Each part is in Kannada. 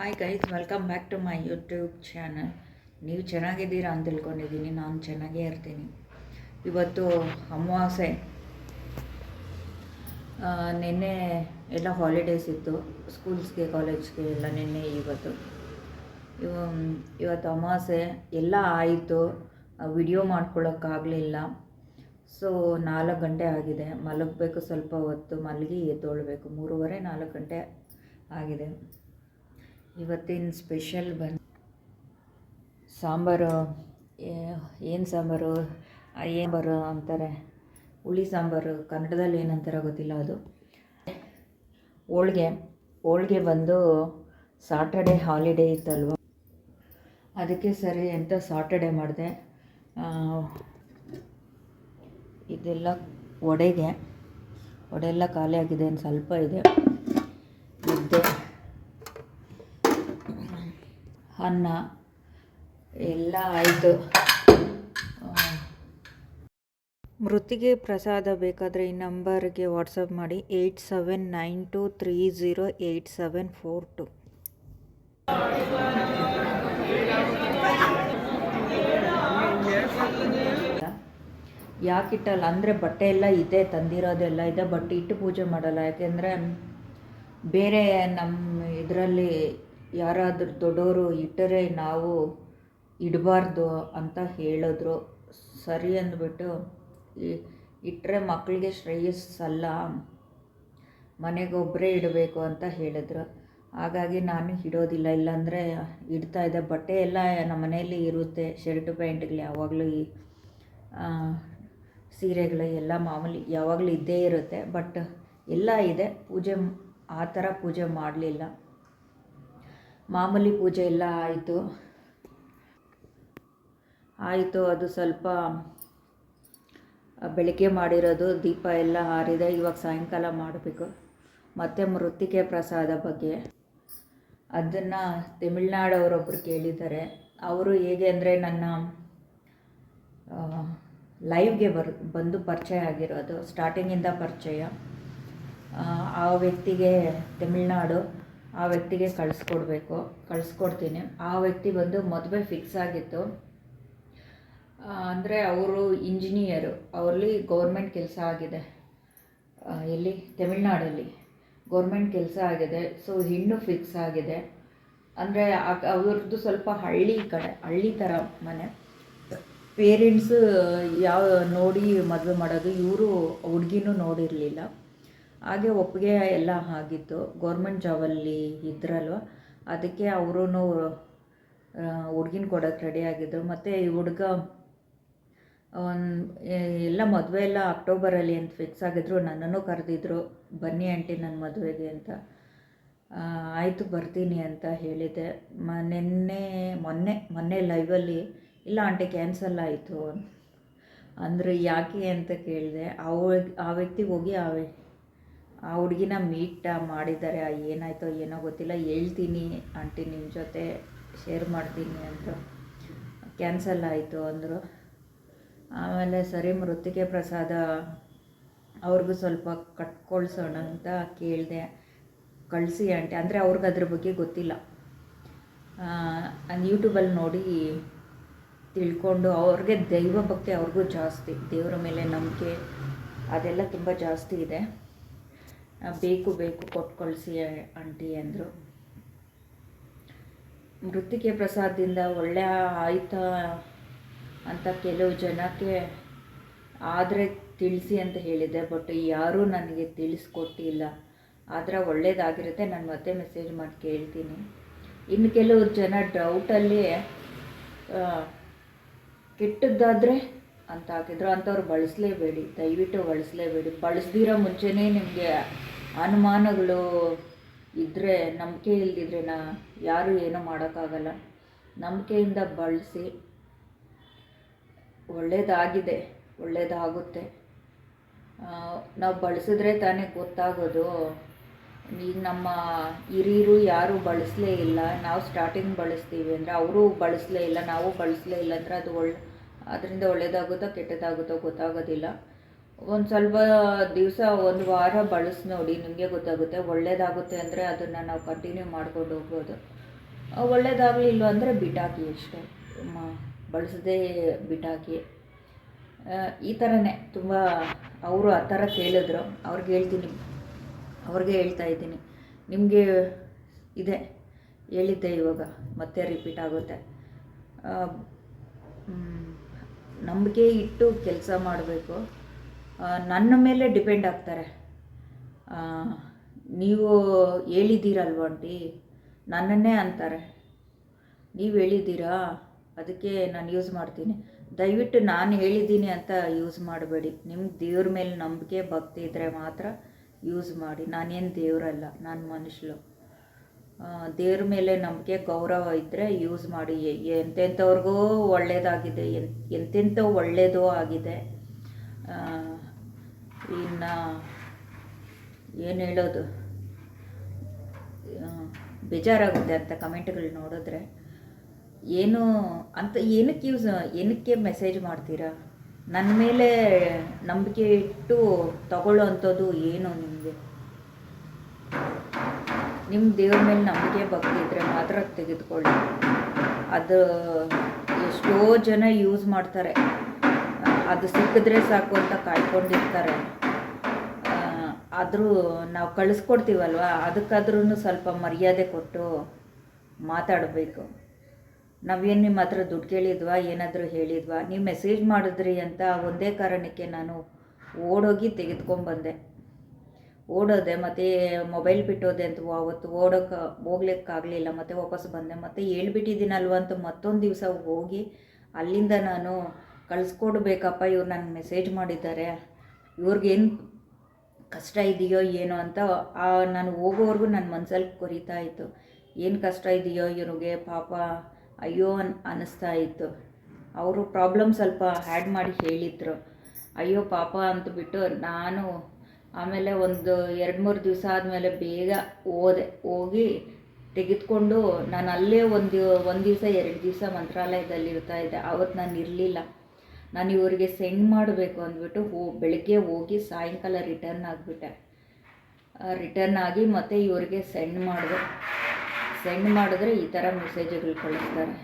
Hi guys welcome back to my YouTube channel ನೀವು ಚೆನ್ನಾಗಿದ್ದೀರಾ ಅಂತ ತಿಳ್ಕೊಂಡಿದ್ದೀನಿ. ನಾನು ಚೆನ್ನಾಗೇ ಇರ್ತೀನಿ. ಇವತ್ತು ಅಮಾವಾಸ್ಯೆ. ನಿನ್ನೆ ಎಲ್ಲ ಹಾಲಿಡೇಸ್ ಇತ್ತು. ಸ್ಕೂಲ್ಸ್ಗೆ ಕಾಲೇಜ್ಗೆ ಎಲ್ಲ ನಿನ್ನೆ ಇವತ್ತು. ಇವ, ಇವತ್ತು ಅಮಾವಾಸ್ಯೆ ಎಲ್ಲ ಆಯಿತು. ವಿಡಿಯೋ ಮಾಡ್ಕೊಳ್ಳೋಕ್ಕಾಗಲಿಲ್ಲ ಸೊ ನಾಲ್ಕು ಗಂಟೆ ಆಗಿದೆ. ಮಲಗಬೇಕು ಸ್ವಲ್ಪ ಹೊತ್ತು. ಮಲಗಿ ಎದ್ದೊಳ್ಬೇಕು. ಮೂರುವರೆ ನಾಲ್ಕು ಗಂಟೆ ಆಗಿದೆ. ಇವತ್ತಿನ ಸ್ಪೆಷಲ್ ಬನ್ ಸಾಂಬಾರು ಏನು ಸಾಂಬಾರು ಏನು ಬರೋ ಅಂತಾರೆ, ಹುಳಿ ಸಾಂಬಾರು, ಕನ್ನಡದಲ್ಲಿ ಏನಂತಾರೆ ಗೊತ್ತಿಲ್ಲ ಅದು. ಹೋಳ್ಗೆ ಹೋಳ್ಗೆ ಬಂದು ಸಾಟರ್ಡೆ ಹಾಲಿಡೇ ಇತ್ತಲ್ವ? ಅದಕ್ಕೆ ಸರಿ ಅಂತ ಸಾಟರ್ಡೆ ಮಾಡಿದೆ. ಇದೆಲ್ಲ ವಡೆಗೆ ವಡೆ ಎಲ್ಲ ಖಾಲಿ ಆಗಿದೆ ಸ್ವಲ್ಪ ಇದೆ. ಅನ್ನ. ಎಲ್ಲ ಆಯಿತು. ಮೃತಿಗೆ ಪ್ರಸಾದ ಬೇಕಾದರೆ ಈ ನಂಬರ್ಗೆ ವಾಟ್ಸಪ್ ಮಾಡಿ. Eight seven nine two three zero eight seven four two. ಯಾಕಿಟ್ಟಲ್ಲ ಅಂದರೆ ಬಟ್ಟೆ ಎಲ್ಲ ಇದೆ ತಂದಿರೋದೆಲ್ಲ ಇದೆ ಬಟ್ ಇಟ್ಟು ಪೂಜೆ ಮಾಡಲ್ಲ. ಯಾಕೆಂದರೆ ಬೇರೆ ನಮ್ಮ ಇದರಲ್ಲಿ ಯಾರಾದರೂ ದೊಡ್ಡವರು ಇಟ್ಟರೆ ನಾವು ಇಡಬಾರ್ದು ಅಂತ ಹೇಳಿದ್ರು. ಸರಿ ಅಂದ್ಬಿಟ್ಟು ಇಟ್ಟರೆ ಮಕ್ಕಳಿಗೆ ಶ್ರೇಯಸ್ಸಲ್ಲ ಮನೆಗೊಬ್ಬರೇ ಇಡಬೇಕು ಅಂತ ಹೇಳಿದ್ರು. ಹಾಗಾಗಿ ನಾನು ಇಡೋದಿಲ್ಲ. ಇಲ್ಲಾಂದರೆ ಇಡ್ತಾ ಇದ್ದೆ. ಬಟ್ಟೆ ಎಲ್ಲ ನಮ್ಮ ಮನೆಯಲ್ಲಿ ಇರುತ್ತೆ, ಶರ್ಟ್ ಪ್ಯಾಂಟ್ಗಳು ಯಾವಾಗಲೂ ಈ ಸೀರೆಗಳು ಎಲ್ಲ ಮಾಮೂಲಿ ಯಾವಾಗಲೂ ಇದ್ದೇ ಇರುತ್ತೆ. ಬಟ್ ಎಲ್ಲ ಇದೆ. ಪೂಜೆ, ಆ ಥರ ಪೂಜೆ ಮಾಡಲಿಲ್ಲ. ಮಾಮೂಲಿ ಪೂಜೆ ಎಲ್ಲ ಆಯಿತು. ಆಯಿತು, ಅದು ಸ್ವಲ್ಪ ಬೆಳಗ್ಗೆ ಮಾಡಿರೋದು, ದೀಪ ಎಲ್ಲ ಹಾರಿದೆ. ಇವಾಗ ಸಾಯಂಕಾಲ ಮಾಡಬೇಕು. ಮತ್ತು ಮೃತ್ತಿಕೆ ಪ್ರಸಾದ ಬಗ್ಗೆ. ಅದನ್ನು ತಮಿಳ್ನಾಡವರೊಬ್ಬರು ಕೇಳಿದ್ದಾರೆ. ಅವರು ಹೇಗೆ ಅಂದರೆ ನನ್ನ ಲೈವ್ಗೆ ಬರ್, ಬಂದು ಪರಿಚಯ ಆಗಿರೋದು ಸ್ಟಾರ್ಟಿಂಗಿಂದ ಪರಿಚಯ. ಆ ವ್ಯಕ್ತಿಗೆ ತಮಿಳ್ನಾಡು. ಆ ವ್ಯಕ್ತಿಗೆ ಕಳಿಸ್ಕೊಡ್ಬೇಕು, ಕಳಿಸ್ಕೊಡ್ತೀನಿ. ಆ ವ್ಯಕ್ತಿ ಬಂದು ಮದುವೆ ಫಿಕ್ಸ್ ಆಗಿತ್ತು. ಅಂದರೆ ಅವರು ಇಂಜಿನಿಯರು ಅವರಲ್ಲಿ ಗೌರ್ಮೆಂಟ್ ಕೆಲಸ ಆಗಿದೆ. ಎಲ್ಲಿ? ತಮಿಳ್ನಾಡಲ್ಲಿ. ಗೌರ್ಮೆಂಟ್ ಕೆಲಸ ಆಗಿದೆ. ಸೊ ಹೆಣ್ಣು ಫಿಕ್ಸ್ ಆಗಿದೆ. ಅಂದರೆ ಅವ್ರದ್ದು ಸ್ವಲ್ಪ ಹಳ್ಳಿ ಕಡೆ, ಹಳ್ಳಿ ಥರ ಮನೆ. ಪೇರೆಂಟ್ಸು ಯಾವ ನೋಡಿ ಮದುವೆ ಮಾಡೋದು, ಇವರು ಹುಡುಗಿನೂ ನೋಡಿರಲಿಲ್ಲ. ಹಾಗೆ ಒಪ್ಪಿಗೆ ಎಲ್ಲ ಆಗಿತ್ತು. ಗೌರ್ಮೆಂಟ್ ಜಾಬಲ್ಲಿ ಇದ್ರಲ್ವ? ಅದಕ್ಕೆ ಅವರು ಹುಡ್ಗಿನ ಕೊಡೋಕ್ಕೆ ರೆಡಿ ಆಗಿದ್ದರು ಮತ್ತು ಈ ಹುಡುಗ ಎಲ್ಲ ಮದುವೆ ಎಲ್ಲ ಅಕ್ಟೋಬರಲ್ಲಿ ಅಂತ ಫಿಕ್ಸ್ ಆಗಿದ್ರು. ನನ್ನನ್ನು ಕರೆದಿದ್ರು. ಬನ್ನಿ ಆಂಟಿ ನನ್ನ ಮದುವೆಗೆ ಅಂತ. ಆಯಿತು ಬರ್ತೀನಿ ಅಂತ ಹೇಳಿದೆ. ಮ, ನಿನ್ನೆ, ಮೊನ್ನೆ ಮೊನ್ನೆ ಲೈವಲ್ಲಿ ಇಲ್ಲ ಆಂಟಿ ಕ್ಯಾನ್ಸಲ್ ಆಯಿತು. ಅಂದರೆ ಯಾಕೆ ಅಂತ ಕೇಳಿದೆ. ಆ ಆ ವ್ಯಕ್ತಿ ಹೋಗಿ ಆ ಆ ಹುಡುಗಿನ ಮೀಟ್ ಮಾಡಿದ್ದಾರೆ ಏನಾಯಿತೋ ಏನೋ ಗೊತ್ತಿಲ್ಲ, ಹೇಳ್ತೀನಿ, ಆಂಟಿ ನಿಮ್ಮ ಜೊತೆ ಶೇರ್ ಮಾಡ್ತೀನಿ ಅಂತ ಕ್ಯಾನ್ಸಲ್ ಆಯಿತು ಅಂದರು. ಆಮೇಲೆ ಸರಿ ಮೃತ್ತಿಕೆ ಪ್ರಸಾದ ಅವ್ರಿಗೂ ಸ್ವಲ್ಪ ಕಟ್ಕೊಳ್ಸೋಣ ಅಂತ ಕೇಳಿದೆ. ಕಳಿಸಿ ಆಂಟಿ. ಅಂದರೆ ಅವ್ರಿಗೆ ಅದ್ರ ಬಗ್ಗೆ ಗೊತ್ತಿಲ್ಲ. ಯೂಟ್ಯೂಬಲ್ಲಿ ನೋಡಿ ತಿಳ್ಕೊಂಡು ಅವ್ರಿಗೆ ದೈವ ಭಕ್ತಿ ಅವ್ರಿಗೂ ಜಾಸ್ತಿ. ದೇವರ ಮೇಲೆ ನಂಬಿಕೆ ಅದೆಲ್ಲ ತುಂಬ ಜಾಸ್ತಿ ಇದೆ. ಬೇಕು ಬೇಕು, ಕೊಟ್ಟು ಕಳಿಸಿ ಆಂಟಿ ಅಂದರು. ಮೃತ್ತಿಕೆ ಪ್ರಸಾದದಿಂದ ಒಳ್ಳೆ ಆಯ್ತ ಅಂತ ಕೆಲವು ಜನಕ್ಕೆ ಆದರೆ ತಿಳಿಸಿ ಅಂತ ಹೇಳಿದೆ, ಬಟ್ ಯಾರೂ ನನಗೆ ತಿಳಿಸ್ಕೊಟ್ಟಿಲ್ಲ. ಆದರೆ ಒಳ್ಳೇದಾಗಿರುತ್ತೆ, ನಾನು ಮತ್ತೆ ಮೆಸೇಜ್ ಮಾಡಿ ಕೇಳ್ತೀನಿ. ಇನ್ನು ಕೆಲವು ಜನ ಡೌಟಲ್ಲಿ ಕೆಟ್ಟದ್ದಾದರೆ ಅಂತ ಹಾಕಿದ್ರು. ಅಂಥವ್ರು ಬಳಸಲೇಬೇಡಿ, ದಯವಿಟ್ಟು ಬಳಸಲೇಬೇಡಿ. ಬಳಸ್ದಿರೋ ಮುಂಚೆನೇ ನಿಮಗೆ ಅನುಮಾನಗಳು ಇದ್ದರೆ ನಂಬಿಕೆ ಇಲ್ಲದಿದ್ರೆ ನಾ ಯಾರೂ ಏನೂ ಮಾಡೋಕ್ಕಾಗಲ್ಲ. ನಂಬಿಕೆಯಿಂದ ಬಳಸಿ ಒಳ್ಳೆಯದಾಗಿದೆ ಒಳ್ಳೆಯದಾಗುತ್ತೆ ನಾವು ಬಳಸಿದ್ರೆ ತಾನೇ ಗೊತ್ತಾಗೋದು. ಈಗ ನಮ್ಮ ಹಿರಿಯರು ಯಾರೂ ಬಳಸಲೇ ಇಲ್ಲ. ನಾವು ಸ್ಟಾರ್ಟಿಂಗ್ ಬಳಸ್ತೀವಿ ಅಂದರೆ ಅವರು ಬಳಸಲೇ ಇಲ್ಲ, ನಾವು ಬಳಸಲೇ ಇಲ್ಲ ಅಂದರೆ ಅದು ಒಳ್ಳೆ, ಅದರಿಂದ ಒಳ್ಳೆಯದಾಗುತ್ತೋ ಕೆಟ್ಟದಾಗುತ್ತೋ ಗೊತ್ತಾಗೋದಿಲ್ಲ. ಒಂದು ಸ್ವಲ್ಪ ದಿವಸ ಒಂದು ವಾರ ಬಳಸಿ ನೋಡಿ, ನಿಮಗೆ ಗೊತ್ತಾಗುತ್ತೆ. ಒಳ್ಳೇದಾಗುತ್ತೆ ಅಂದರೆ ಅದನ್ನು ನಾವು ಕಂಟಿನ್ಯೂ ಮಾಡ್ಕೊಂಡು ಹೋಗ್ಬೋದು. ಒಳ್ಳೇದಾಗಲಿಲ್ಲ ಅಂದರೆ ಬಿಟ್ಟಾಕಿ ಅಷ್ಟೇ. ಬಳಸದೇ ಬಿಟ್ಟಾಕಿ ಈ ಥರನೇ ತುಂಬ ಅವರು ಆ ಥರ ಕೇಳಿದ್ರು. ಅವ್ರಿಗೆ ಹೇಳ್ತೀನಿ. ಅವ್ರಿಗೆ ಹೇಳ್ತಾ ಇದ್ದೀನಿ. ನಿಮಗೆ ಇದೆ. ಹೇಳಿದ್ದೆ ಇವಾಗ. ಮತ್ತೆ ರಿಪೀಟ್ ಆಗುತ್ತೆ. ನಂಬಿಕೆ ಇಟ್ಟು ಕೆಲಸ ಮಾಡಬೇಕು. ನನ್ನ ಮೇಲೆ ಡಿಪೆಂಡ್ ಆಗ್ತಾರೆ. ನೀವು ಹೇಳಿದ್ದೀರಲ್ವ ಆಂಟಿ? ನನ್ನನ್ನೇ ಅಂತಾರೆ. ನೀವು ಹೇಳಿದ್ದೀರಾ? ಅದಕ್ಕೆ ನಾನು ಯೂಸ್ ಮಾಡ್ತೀನಿ. ದಯವಿಟ್ಟು ನಾನು ಹೇಳಿದ್ದೀನಿ ಅಂತ ಯೂಸ್ ಮಾಡಬೇಡಿ. ನಿಮ್ಗೆ ದೇವ್ರ ಮೇಲೆ ನಂಬಿಕೆ, ಭಕ್ತಿ ಇದ್ದರೆ ಮಾತ್ರ ಯೂಸ್ ಮಾಡಿ. ನಾನೇನು ದೇವರಲ್ಲ, ನಾನು ಮನುಷ್ಯಳು. ದೇವ್ರ ಮೇಲೆ ನಂಬಿಕೆ, ಗೌರವ ಇದ್ದರೆ ಯೂಸ್ ಮಾಡಿ. ಎಂತೆಂಥವ್ರಿಗೂ ಒಳ್ಳೆಯದಾಗಿದೆ ಎಂತೆಂಥ ಒಳ್ಳೆಯದೋ ಆಗಿದೆ. ಇನ್ನು ಏನು ಹೇಳೋದು? ಬೇಜಾರಾಗುತ್ತೆ ಅಂತ ಕಮೆಂಟ್ಗಳು ನೋಡಿದ್ರೆ. ಏನು ಅಂತ ಏನಕ್ಕೆ ಯೂಸ್ ಏನಕ್ಕೆ ಮೆಸೇಜ್ ಮಾಡ್ತೀರಾ? ನನ್ನ ಮೇಲೆ ನಂಬಿಕೆ ಇಟ್ಟು ತಗೊಳ್ಳೋ ಅಂಥದ್ದು ಏನು ನಿಮಗೆ? ನಿಮ್ಮ ದೇವ್ರ ಮೇಲೆ ನಂಬಿಕೆ ಭಕ್ತಿ ಇದ್ದರೆ ಮಾತ್ರ ತೆಗೆದುಕೊಳ್ಳಿ. ಅದು ಎಷ್ಟೋ ಜನ ಯೂಸ್ ಮಾಡ್ತಾರೆ. ಅದು ಸಿಕ್ಕಿದ್ರೆ ಸಾಕು ಅಂತ ಕಾಯ್ಕೊಂಡಿರ್ತಾರೆ. ಆದರೂ ನಾವು ಕಳಿಸ್ಕೊಡ್ತೀವಲ್ವ? ಅದಕ್ಕಾದ್ರೂ ಸ್ವಲ್ಪ ಮರ್ಯಾದೆ ಕೊಟ್ಟು ಮಾತಾಡಬೇಕು. ನಾವೇನು ನಿಮ್ಮ ಹತ್ರ ದುಡ್ಡು ಕೇಳಿದ್ವಾ, ಏನಾದರೂ ಹೇಳಿದ್ವಾ? ನೀವು ಮೆಸೇಜ್ ಮಾಡಿದ್ರಿ ಅಂತ ಒಂದೇ ಕಾರಣಕ್ಕೆ ನಾನು ಓಡೋಗಿ ತೆಗೆದುಕೊಂಡ್ಬಂದೆ. ಓಡೋದೆ, ಮತ್ತು ಮೊಬೈಲ್ ಬಿಟ್ಟೋದೆ ಅಂತ ಅವತ್ತು ಓಡೋಕೆ, ಹೋಗ್ಲಿಕ್ಕಾಗಲಿಲ್ಲ, ಮತ್ತು ವಾಪಸ್ ಬಂದೆ. ಮತ್ತು ಹೇಳ್ಬಿಟ್ಟಿದ್ದೀನಲ್ವ ಅಂತ ಮತ್ತೊಂದು ದಿವಸ ಹೋಗಿ ಅಲ್ಲಿಂದ ನಾನು ಕಳಿಸ್ಕೊಡ್ಬೇಕಪ್ಪ, ಇವ್ರು ನನಗೆ ಮೆಸೇಜ್ ಮಾಡಿದ್ದಾರೆ. ಇವ್ರಿಗೇನು ಕಷ್ಟ ಇದೆಯೋ ಏನೋ ಅಂತ ನಾನು ಹೋಗೋವರೆಗೂ ನನ್ನ ಮನಸ್ಸಲ್ಲಿ ಕೊರಿತಾ ಇತ್ತು. ಏನು ಕಷ್ಟ ಇದೆಯೋ ಇವ್ರಿಗೆ ಪಾಪ, ಅಯ್ಯೋ ಅನ್ ಅನ್ನಿಸ್ತಾ ಇತ್ತು. ಅವರು ಪ್ರಾಬ್ಲಮ್ ಸ್ವಲ್ಪ ಹ್ಯಾಡ್ ಮಾಡಿ ಹೇಳಿದ್ರು. ಅಯ್ಯೋ ಪಾಪ ಅಂತಬಿಟ್ಟು ನಾನು ಆಮೇಲೆ ಒಂದು ಎರಡು ಮೂರು ದಿವಸ ಆದಮೇಲೆ ಬೇಗ ಹೋದೆ. ಹೋಗಿ ತೆಗೆದುಕೊಂಡು ನಾನು ಅಲ್ಲೇ ಒಂದು ಒಂದು ದಿವಸ, ಎರಡು ದಿವಸ ಮಂತ್ರಾಲಯದಲ್ಲಿ ಇರ್ತಾ ಇದ್ದೆ. ಅವತ್ತು ನಾನು ಇರಲಿಲ್ಲ. ನಾನು ಇವರಿಗೆ ಸೆಂಡ್ ಮಾಡಬೇಕು ಅಂದ್ಬಿಟ್ಟು ಹೋ, ಬೆಳಗ್ಗೆ ಹೋಗಿ ಸಾಯಂಕಾಲ ರಿಟರ್ನ್ ಆಗಿಬಿಟ್ಟೆ. ರಿಟರ್ನ್ ಆಗಿ ಮತ್ತೆ ಇವರಿಗೆ ಸೆಂಡ್ ಮಾಡಿದೆ. ಸೆಂಡ್ ಮಾಡಿದ್ರೆ ಈ ಥರ ಮೆಸೇಜ್ಗಳು ಕಳಿಸ್ತಾರೆ.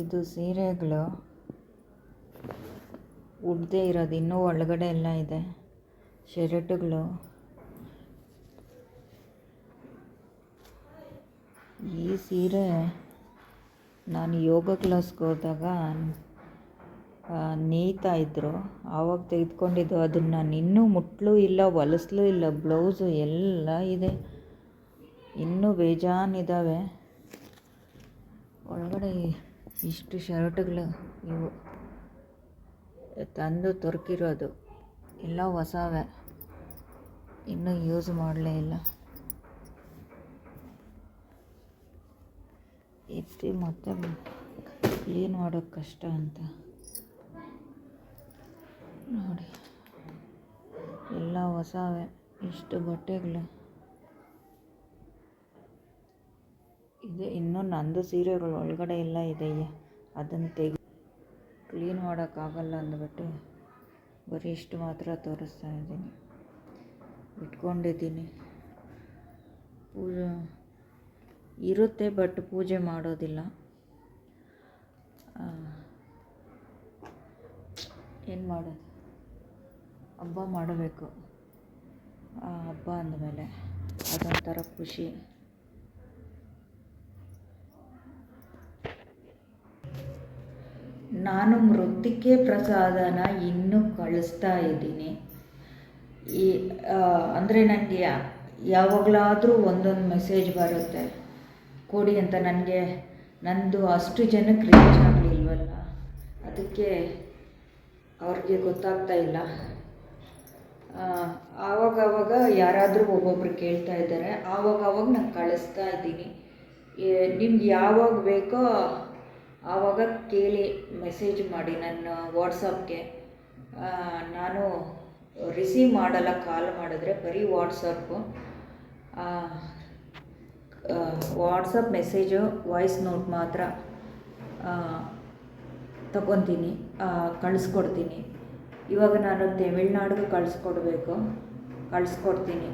ಇದು ಸೀರೆಗಳು ಉಡ್ದೇ ಇರೋದು, ಇನ್ನೂ ಒಳಗಡೆ ಎಲ್ಲ ಇದೆ. ಶರ್ಟುಗಳು. ಈ ಸೀರೆ ನಾನು ಯೋಗ ಕ್ಲಾಸ್ಗೆ ಹೋದಾಗ ನೇಯ್ತಾ ಇದ್ದರು ಆವಾಗ ತೆಗೆದುಕೊಂಡಿದ್ದು ಅದನ್ನು ನಾನು ಇನ್ನೂ ಮುಟ್ಲೂ ಇಲ್ಲ, ಹೊಲಿಸ್ಲೂ ಇಲ್ಲ, ಬ್ಲೌಸು ಎಲ್ಲ ಇದೆ. ಇನ್ನೂ ಬೇಜಾನಿದ್ದಾವೆ ಒಳಗಡೆ ಇಷ್ಟು ಶರ್ಟ್ಗಳು ಇವು. ತಂದು ತೊರ್ಕಿರೋದು. ಎಲ್ಲ ಹೊಸವೇ. ಇನ್ನೂ ಯೂಸ್ ಮಾಡಲೇ ಇಲ್ಲ. ಎತ್ತಿ ಮತ್ತೆ ಕ್ಲೀನ್ ಮಾಡೋಕ್ಕೆ ಕಷ್ಟ ಅಂತ? ನೋಡಿ, ಎಲ್ಲ ಹೊಸವೇ, ಇಷ್ಟು ಬಟ್ಟೆಗಳು. ಇದೆ, ಇನ್ನೂ ನಂದು ಸೀರೆಗಳು ಒಳಗಡೆ ಎಲ್ಲ ಇದೆ ಅದನ್ನು ತೆಗಿ ಕ್ಲೀನ್ ಮಾಡೋಕ್ಕಾಗಲ್ಲ ಅಂದ್ಬಿಟ್ಟು ಬರೀ ಇಷ್ಟು ಮಾತ್ರ ತೋರಿಸ್ತಾ ಇದ್ದೀನಿ. ಇಟ್ಕೊಂಡಿದ್ದೀನಿ. ಪೂಜೆ ಇರುತ್ತೆ ಬಟ್ ಪೂಜೆ ಮಾಡೋದಿಲ್ಲ. ಏನು ಮಾಡೋದು? ಹಬ್ಬ ಮಾಡಬೇಕು. ಆ ಹಬ್ಬ ಅಂದಮೇಲೆ ಅದೊಂಥರ ಖುಷಿ. ನಾನು ಮೃತ್ತಿಕೆ ಪ್ರಸಾದನ ಇನ್ನೂ ಕಳಿಸ್ತಾ ಇದ್ದೀನಿ. ಈ ಅಂದರೆ ನನಗೆ ಯಾವಾಗಲಾದರೂ ಒಂದೊಂದು ಮೆಸೇಜ್ ಬರುತ್ತೆ. ಕೊಡಿ ಅಂತ ನನಗೆ, ನಂದು ಅಷ್ಟು ಜನಕ್ಕೆ ರೀಚ್ ಆಗಲಿಲ್ವಲ್ಲ? ಅದಕ್ಕೆ ಅವ್ರಿಗೆ ಗೊತ್ತಾಗ್ತಾ ಇಲ್ಲ. ಆವಾಗವಾಗ ಆವಾಗ ಆವಾಗ ಯಾರಾದರೂ ಒಬ್ಬೊಬ್ರು ಕೇಳ್ತಾ ಇದ್ದಾರೆ. ಆವಾಗ ಆವಾಗ ನಾನು ಕಳಿಸ್ತಾ ಇದ್ದೀನಿ. ನಿಮ್ಗೆ ಯಾವಾಗ ಬೇಕೋ ಆವಾಗ ಕೇಳಿ ಮೆಸೇಜ್ ಮಾಡಿ ನನ್ನ ವಾಟ್ಸಪ್ಗೆ ನಾನು ರಿಸೀವ್ ಮಾಡಲ್ಲ ಕಾಲ್ ಮಾಡಿದ್ರೆ ಬರೀ WhatsApp WhatsApp message voice note ಮಾತ್ರ ತಗೊತೀನಿ ಕಳಿಸ್ಕೊಡ್ತೀನಿ. ಇವಾಗ ನಾನು ತಮಿಳ್ನಾಡಿಗೆ ಕಳಿಸ್ಕೊಡ್ಬೇಕು, ಕಳಿಸ್ಕೊಡ್ತೀನಿ.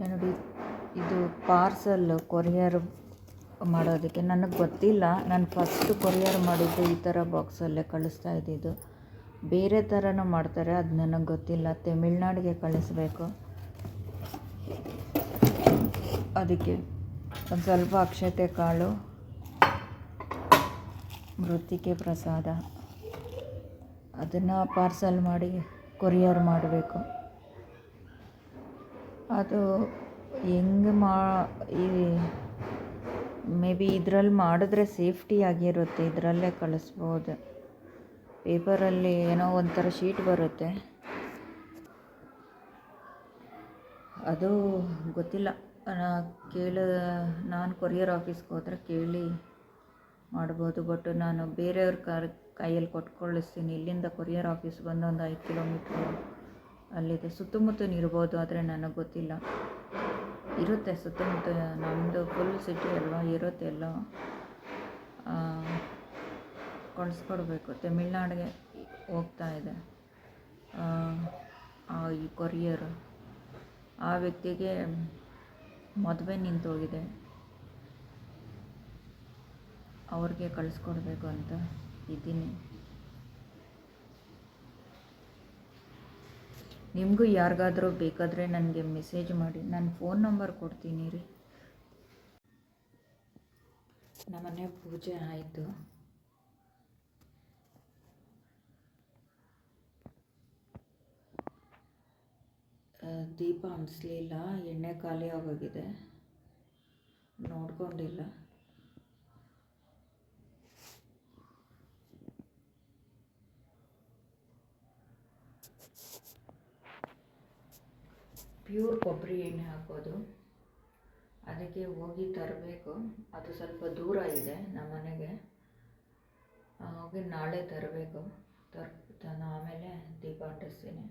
ನೋಡಿ, ಇದು ಪಾರ್ಸಲ್ ಕೊರಿಯರ್ ಮಾಡೋದಕ್ಕೆ ನನಗೆ ಗೊತ್ತಿಲ್ಲ. ನಾನು ಫಸ್ಟ್ ಕೊರಿಯರ್ ಮಾಡಿದ್ದು ಈ ಥರ ಬಾಕ್ಸಲ್ಲೇ ಕಳಿಸ್ತಾ ಇದ್ದಿದ್ದು. ಬೇರೆ ಥರನೂ ಮಾಡ್ತಾರೆ, ಅದು ನನಗೆ ಗೊತ್ತಿಲ್ಲ. ತಮಿಳ್ನಾಡಿಗೆ ಕಳಿಸ್ಬೇಕು. ಅದಕ್ಕೆ ಒಂದು ಸ್ವಲ್ಪ ಅಕ್ಷತೆ ಕಾಳು, ಮೃತ್ತಿಕೆ ಪ್ರಸಾದ. ಅದನ್ನು ಪಾರ್ಸಲ್ ಮಾಡಿ ಕೊರಿಯರ್ ಮಾಡಬೇಕು. ಅದು ಹೆಂಗೆ ಮಾ, ಈ ಮೇ ಬಿ ಇದರಲ್ಲಿ ಮಾಡಿದ್ರೆ ಸೇಫ್ಟಿಯಾಗಿರುತ್ತೆ ಇದರಲ್ಲೇ ಕಳಿಸ್ಬೋದು. ಪೇಪರಲ್ಲಿ ಏನೋ ಒಂಥರ ಶೀಟ್ ಬರುತ್ತೆ. ಅದು ಗೊತ್ತಿಲ್ಲ. ಕೇಳ, ನಾನು ಕೊರಿಯರ್ ಆಫೀಸ್ಗೆ ಹೋದರೆ ಕೇಳಿ ಮಾಡ್ಬೋದು ಬಟ್ ನಾನು ಬೇರೆಯವ್ರ ಕಾರ್ ಕೈಯಲ್ಲಿ ಕೊಟ್ಟು ಕಳಿಸ್ತೀನಿ ಇಲ್ಲಿಂದ ಕೊರಿಯರ್ ಆಫೀಸ್ ಬಂದು ಒಂದು ಐದು ಕಿಲೋಮೀಟ್ರು ಅಲ್ಲಿದೆ. ಸುತ್ತಮುತ್ತ ಇರ್ಬೋದು, ಆದರೆ ನನಗೆ ಗೊತ್ತಿಲ್ಲ. ಇರುತ್ತೆ ಸುತ್ತಮುತ್ತ ನಮ್ಮದು ಫುಲ್ ಸಿಟಿ ಅಲ್ವಾ, ಇರುತ್ತೆ ಎಲ್ಲ. ಕಳಿಸ್ಕೊಡ್ಬೇಕು. ತಮಿಳ್ನಾಡಿಗೆ ಹೋಗ್ತಾ ಇದೆ. ಈ ಕೊರಿಯರು ಆ ವ್ಯಕ್ತಿಗೆ ಮದುವೆ ನಿಂತೋಗಿದೆ. ಅವ್ರಿಗೆ ಕಳಿಸ್ಕೊಡ್ಬೇಕು ಅಂತ ಇದ್ದೀನಿ. ನಿಮಗೂ ಯಾರಿಗಾದರೂ ಬೇಕಾದರೆ ನನಗೆ ಮೆಸೇಜ್ ಮಾಡಿ. ನಾನು ಫೋನ್ ನಂಬರ್ ಕೊಡ್ತೀನಿ ರೀ. ನಮ್ಮನೆ ಪೂಜೆ ಆಯಿತು. ದೀಪ ಅಂಟಿಸ್ಲಿಲ್ಲ ಎಣ್ಣೆ ಖಾಲಿ ಆಗೋಗಿದೆ. ನೋಡ್ಕೊಂಡಿಲ್ಲ ಪ್ಯೂರ್ ಕೊಬ್ಬರಿ ಎಣ್ಣೆ ಹಾಕೋದು. ಅದಕ್ಕೆ ಹೋಗಿ ತರಬೇಕು. ಅದು ಸ್ವಲ್ಪ ದೂರ ಇದೆ ನಮ್ಮ ಮನೆಗೆ. ಹೋಗಿ ನಾಳೆ ತರಬೇಕು. ತರ್ ನಾನು ಆಮೇಲೆ ದೀಪ ಅಂಟಿಸ್ತೀನಿ.